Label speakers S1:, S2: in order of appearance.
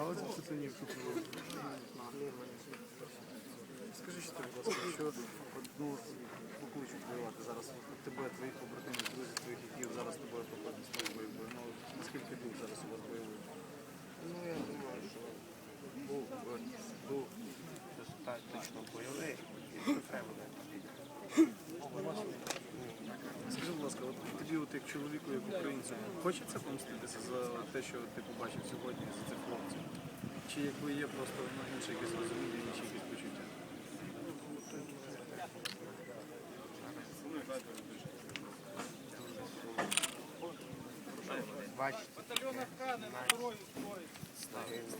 S1: Що проводили? Скажи, що ти, будь ласка, що одну покличуть воювати зараз от тебе, твоїх побратимів, друзів, твоїх яків зараз тобою походять з тобою бойовою. Ну, наскільки дух зараз у вас бойовий?
S2: Ну, я думаю, що був був достатньо бойовий, і треба буде.
S1: Скажи, студію тих чоловіку, як українцю. Хочеться помститися за те, що типу, ти побачив сьогодні за цих хлопців? Чи якби є просто ну, інше якесь розуміння, інші якісь почуття?
S2: Батальйон Афгани на дорозі строїться.